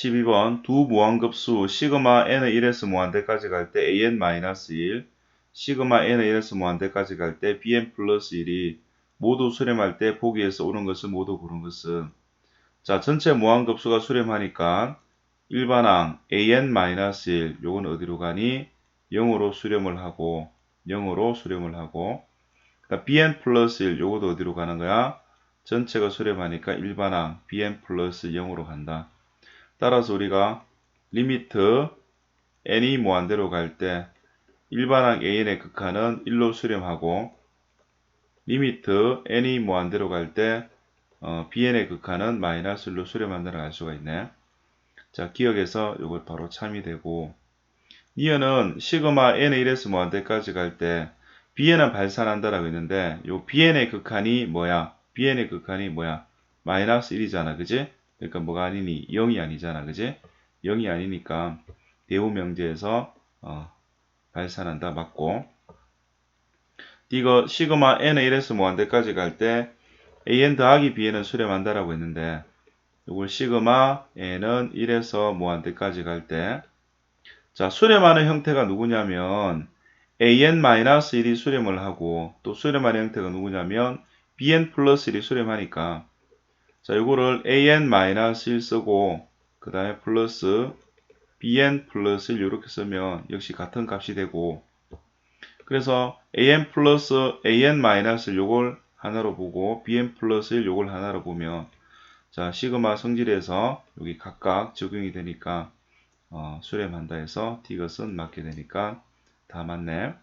12번 두 무한급수 시그마 n의 1에서 무한대까지 갈 때 an-1 시그마 n의 1에서 무한대까지 갈 때 bn 플러스 1이 모두 수렴할 때 보기에서 오는 것은 모두 고른 것은. 자 전체 무한급수가 수렴하니까 일반항 an-1 요건 어디로 가니? 0으로 수렴을 하고 0으로 수렴을 하고. 그러니까 bn 플러스 1 요것도 어디로 가는 거야? 전체가 수렴하니까 일반항 bn 플러스 0으로 간다 따라서 우리가 리미트 n이 무한대로 갈 때 일반항 an의 극한은 1로 수렴하고 리미트 n이 무한대로 갈때 어, bn의 극한은 마이너스 1로 수렴한다는 걸알 수가 있네. 자, 기억해서 이걸 바로 참이 되고 이어는 시그마 n의 1에서 무한대까지 갈 때 bn은 발산한다라고 했는데 요 bn의 극한이 뭐야? bn의 극한이 뭐야? 마이너스 1이잖아. 그지? 그러니까 뭐가 아니니? 0이 아니잖아. 그지? 0이 아니니까 대우명제에서 어, 발산한다. 맞고 이거 시그마 n의 1에서 무한대까지 갈 때 an 더하기 bn은 수렴한다 라고 했는데 이걸 시그마 n은 1에서 무한대까지 갈 때 자, 수렴하는 형태가 누구냐면 an-1이 수렴을 하고 또 수렴하는 형태가 누구냐면 bn 플러스 1이 수렴하니까 자, 이거를 an-1 쓰고 그 다음에 플러스 bn 플러스 1 이렇게 쓰면 역시 같은 값이 되고 그래서 an 플러스 an 마이너스 요걸 하나로 보고 bn 플러스 1 요걸 하나로 보면 자 시그마 성질에서 여기 각각 적용이 되니까 어, 수렴한다 해서 디귿은 맞게 되니까 다 맞네.